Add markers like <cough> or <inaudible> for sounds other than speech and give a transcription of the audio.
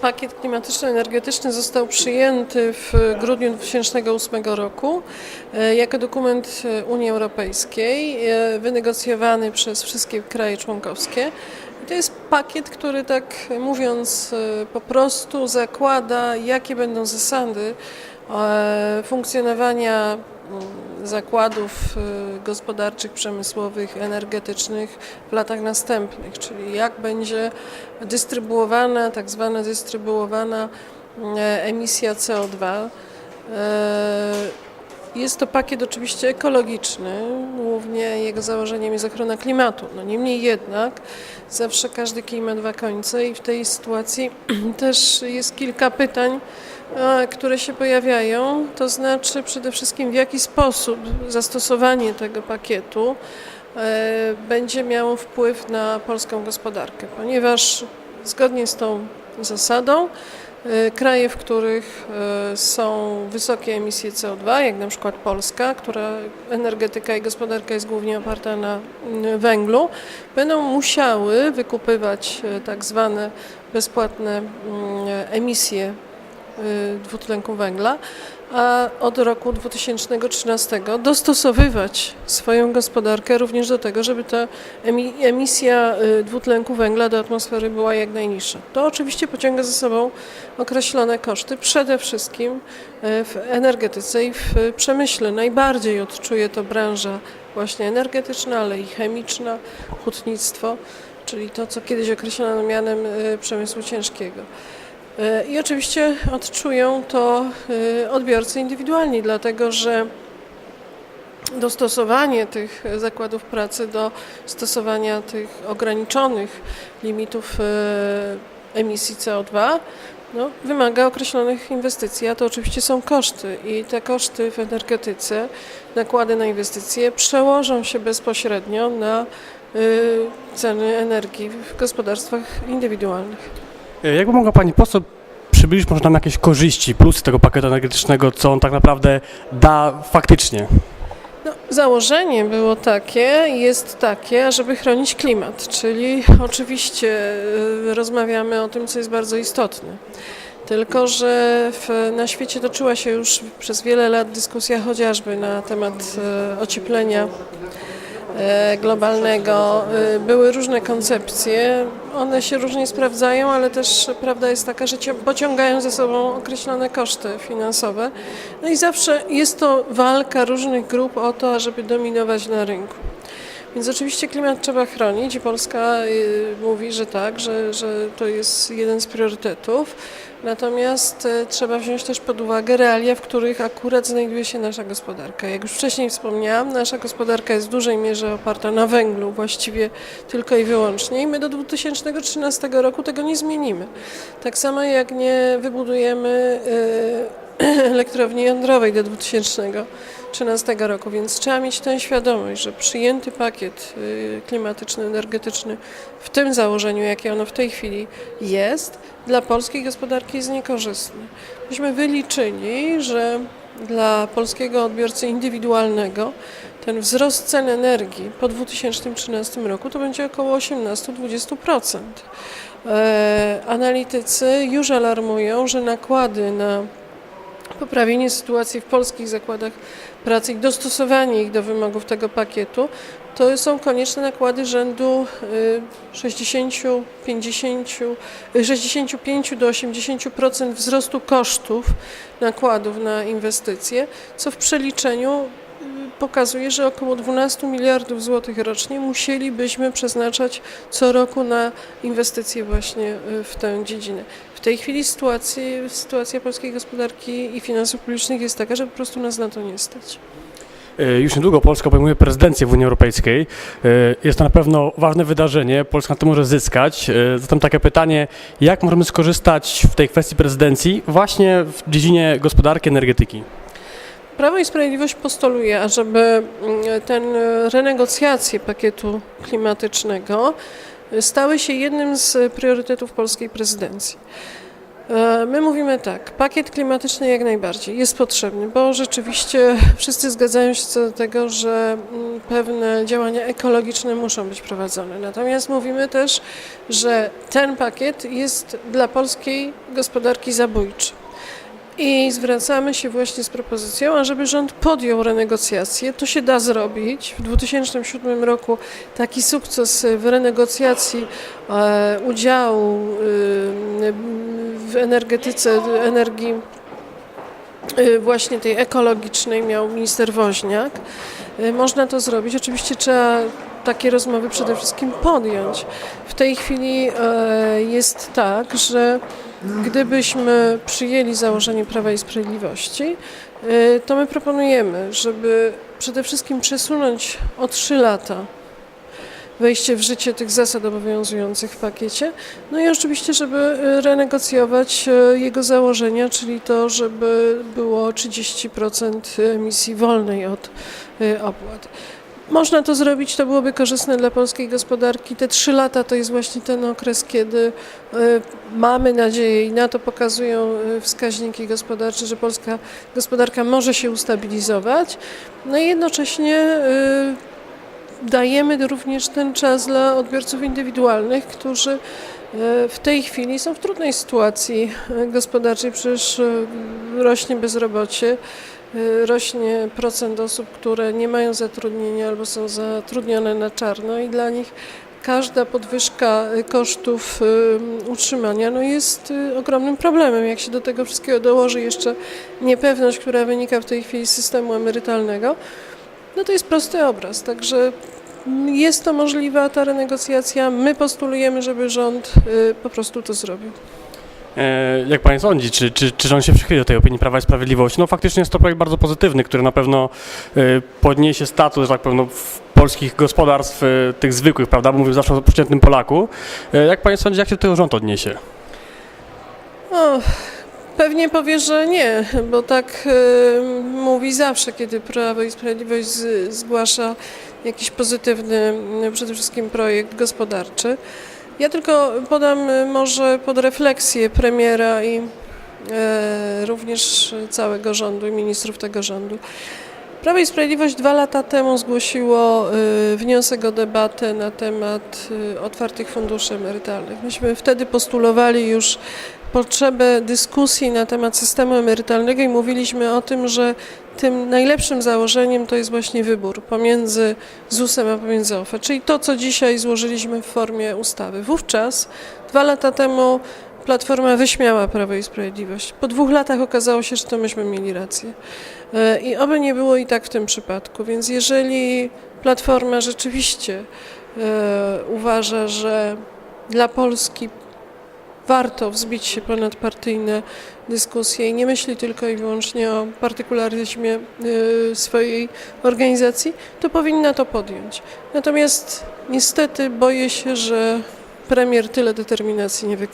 Pakiet klimatyczno-energetyczny został przyjęty w grudniu 2008 roku e, jako dokument e, Unii Europejskiej, e, wynegocjowany przez wszystkie kraje członkowskie. To jest pakiet, który tak mówiąc po prostu zakłada, jakie będą zasady funkcjonowania zakładów e, gospodarczych, przemysłowych, energetycznych w latach następnych, czyli jak będzie dystrybuowana, tak zwana dystrybuowana e, emisja CO2. Jest to pakiet oczywiście ekologiczny, głównie jego założeniem jest ochrona klimatu. No niemniej jednak zawsze każdy kij ma dwa końce i w tej sytuacji <clears throat> też jest kilka pytań, które się pojawiają, to znaczy przede wszystkim w jaki sposób zastosowanie tego pakietu e, będzie miało wpływ na polską gospodarkę, ponieważ zgodnie z tą zasadą kraje, w których e, są wysokie emisje CO2, jak na przykład Polska, która energetyka i gospodarka jest głównie oparta na mm, węglu, będą musiały wykupywać e, tak zwane bezpłatne mm, emisje dwutlenku węgla, a od roku 2013 dostosowywać swoją gospodarkę również do tego, żeby ta emi- emisja y, dwutlenku węgla do atmosfery była jak najniższa. To oczywiście pociąga za sobą określone koszty, przede wszystkim y, w energetyce i w przemyśle. Najbardziej odczuje to branża właśnie energetyczna, ale i chemiczna, hutnictwo, czyli to, co kiedyś określono mianem y, przemysłu ciężkiego. E, I oczywiście odczują to e, odbiorcy indywidualni, dlatego że dostosowanie tych zakładów pracy do stosowania tych ograniczonych limitów e, emisji CO2 no, wymaga określonych inwestycji, a to oczywiście są koszty i te koszty w energetyce, nakłady na inwestycje przełożą się bezpośrednio na ceny energii w gospodarstwach indywidualnych. E, Jakby mogła Pani poseł przybliżyć może nam jakieś korzyści, plusy tego pakietu energetycznego, co on tak naprawdę da faktycznie? No, założenie było takie, jest takie, żeby chronić klimat, czyli oczywiście y, rozmawiamy o tym, co jest bardzo istotne. Tylko, że w, na świecie toczyła się już przez wiele lat dyskusja chociażby na temat y, ocieplenia e, globalnego. Y, Były różne koncepcje, one się różnie sprawdzają, ale też prawda jest taka, że pociągają ze sobą określone koszty finansowe. No i zawsze jest to walka różnych grup o to, żeby dominować na rynku. Więc oczywiście klimat trzeba chronić i Polska y, mówi, że tak, że, że to jest jeden z priorytetów. Natomiast y, trzeba wziąć też pod uwagę realia, w których akurat znajduje się nasza gospodarka. Jak już wcześniej wspomniałam, nasza gospodarka jest w dużej mierze oparta na węglu, właściwie tylko i wyłącznie. I my do 2013 roku tego nie zmienimy. Tak samo jak nie wybudujemy y, <clears throat> elektrowni jądrowej do 2013 roku, więc trzeba mieć tę świadomość, że przyjęty pakiet y, klimatyczno-energetyczny w tym założeniu, jakie ono w tej chwili jest, dla polskiej gospodarki jest niekorzystny. Myśmy wyliczyli, że dla polskiego odbiorcy indywidualnego ten wzrost cen energii po 2013 roku to będzie około 18-20%. E, Analitycy już alarmują, że nakłady na poprawienie sytuacji w polskich zakładach pracy i dostosowanie ich do wymogów tego pakietu, to są konieczne nakłady rzędu y, 60, 50, y, 65 do 80% wzrostu kosztów nakładów na inwestycje, co w przeliczeniu pokazuje, że około 12 miliardów złotych rocznie musielibyśmy przeznaczać co roku na inwestycje właśnie y, w tę dziedzinę. W tej chwili sytuacja, sytuacja polskiej gospodarki i finansów publicznych jest taka, że po prostu nas na to nie stać. E, Już niedługo Polska obejmuje prezydencję w Unii Europejskiej. E, Jest to na pewno ważne wydarzenie, Polska na to może zyskać. E, Zatem takie pytanie, jak możemy skorzystać w tej kwestii prezydencji właśnie w dziedzinie gospodarki, energetyki? Prawo i Sprawiedliwość postuluje, ażeby mm, ten e, renegocjacje pakietu klimatycznego stały się jednym z priorytetów polskiej prezydencji. E, My mówimy tak, pakiet klimatyczny jak najbardziej jest potrzebny, bo rzeczywiście wszyscy zgadzają się co do tego, że mm, pewne działania ekologiczne muszą być prowadzone. Natomiast mówimy też, że ten pakiet jest dla polskiej gospodarki zabójczy. I zwracamy się właśnie z propozycją, ażeby rząd podjął renegocjacje. To się da zrobić. W 2007 roku taki sukces w renegocjacji e, udziału y, w energetyce, energii właśnie tej ekologicznej miał minister Woźniak. Można to zrobić. Oczywiście trzeba takie rozmowy przede wszystkim podjąć. W tej chwili e, jest tak, że gdybyśmy przyjęli założenie Prawa i Sprawiedliwości, y, to my proponujemy, żeby przede wszystkim przesunąć o 3 lata wejście w życie tych zasad obowiązujących w pakiecie. No i oczywiście, żeby y, renegocjować jego założenia, czyli to, żeby było 30% emisji wolnej od opłat. Można to zrobić, to byłoby korzystne dla polskiej gospodarki. Te trzy lata to jest właśnie ten okres, kiedy y, mamy nadzieję i na to pokazują y, wskaźniki gospodarcze, że polska gospodarka może się ustabilizować. No i jednocześnie y, dajemy również ten czas dla odbiorców indywidualnych, którzy e, w tej chwili są w trudnej sytuacji e, gospodarczej, przecież e, rośnie bezrobocie, e, rośnie procent osób, które nie mają zatrudnienia albo są zatrudnione na czarno i dla nich każda podwyżka e, kosztów e, utrzymania no jest ogromnym problemem. Jak się do tego wszystkiego dołoży jeszcze niepewność, która wynika w tej chwili z systemu emerytalnego, no to jest prosty obraz. Także jest to możliwa ta renegocjacja. My postulujemy, żeby rząd y, po prostu to zrobił. E, Jak pan sądzi, czy, czy, czy rząd się przychyli do tej opinii Prawa i Sprawiedliwości? No faktycznie jest to projekt bardzo pozytywny, który na pewno e, podniesie status, tak w polskich gospodarstw, e, tych zwykłych, prawda? Bo mówię zawsze o przeciętnym Polaku. Jak pan sądzi, jak się do tego rząd odniesie? O, pewnie powie, że nie, bo tak mówi zawsze, kiedy Prawo i Sprawiedliwość z, zgłasza jakiś pozytywny przede wszystkim projekt gospodarczy. Ja tylko podam y, może pod refleksję premiera i e, również całego rządu i ministrów tego rządu. Prawo i Sprawiedliwość dwa lata temu zgłosiło y, wniosek o debatę na temat y, otwartych funduszy emerytalnych. Myśmy wtedy postulowali już potrzebę dyskusji na temat systemu emerytalnego i mówiliśmy o tym, że tym najlepszym założeniem to jest właśnie wybór pomiędzy ZUS-em a pomiędzy OFE, czyli to, co dzisiaj złożyliśmy w formie ustawy. Wówczas, dwa lata temu, Platforma wyśmiała Prawo i Sprawiedliwość. Po dwóch latach okazało się, że to myśmy mieli rację. E, I oby nie było i tak w tym przypadku. Więc jeżeli Platforma rzeczywiście e, uważa, że dla Polski warto wzbić się ponad partyjne dyskusje i nie myśli tylko i wyłącznie o partykularyzmie e, swojej organizacji, to powinna to podjąć. Natomiast niestety boję się, że premier tyle determinacji nie, wy,